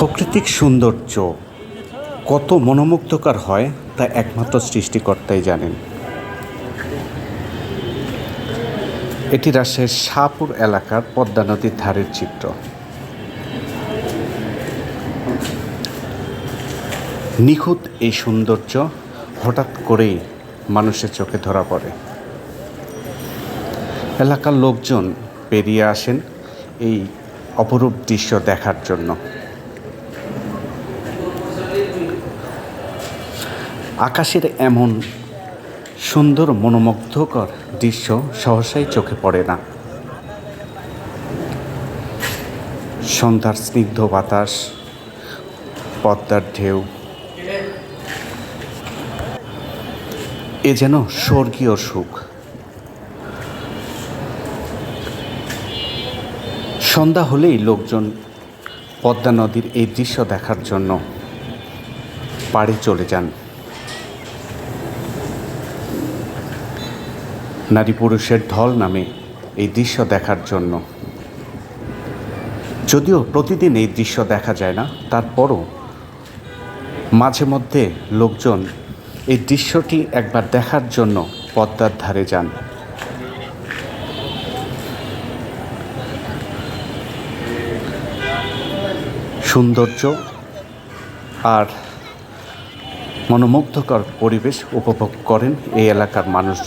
প্রাকৃতিক সৌন্দর্য কত মনোমুগ্ধকর হয় তা একমাত্র সৃষ্টিকর্তাই জানেন। এটি রাজশাহীর শাহপুর এলাকার পদ্মা নদীর ধারের চিত্র। নিখুঁত এই সৌন্দর্য হঠাৎ করেই মানুষের চোখে ধরা পড়ে। এলাকার লোকজন পেরিয়ে আসেন এই অপরূপ দৃশ্য দেখার জন্য। আকাশের এমন সুন্দর মনোমুগ্ধকর দৃশ্য সহসাই চোখে পড়ে না। সন্ধ্যার স্নিগ্ধ বাতাস, পদ্মার ঢেউ। এ যেন স্বর্গীয় সুখ। সন্ধ্যা হলেই লোকজন পদ্মা নদীর এই দৃশ্য দেখার জন্য পাড়ে চলে যান। নারী পুরুষের ঢল নামে এই দৃশ্য দেখার জন্য। যদিও প্রতিদিন এই দৃশ্য দেখা যায় না, তারপরও মাঝে মধ্যে লোকজন এই দৃশ্যটি একবার দেখার জন্য পদ্মার ধারে যান। সৌন্দর্য আর মনোমুগ্ধকর পরিবেশ উপভোগ করেন এই এলাকার মানুষ।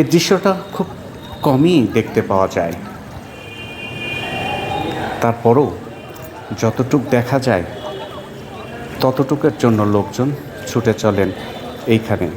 এই দৃশ্যটা খুব কমই দেখতে পাওয়া যায়। তারপরও যতটুক দেখা যায়, ততটুকের জন্য লোকজন ছুটে চলেন এইখানে।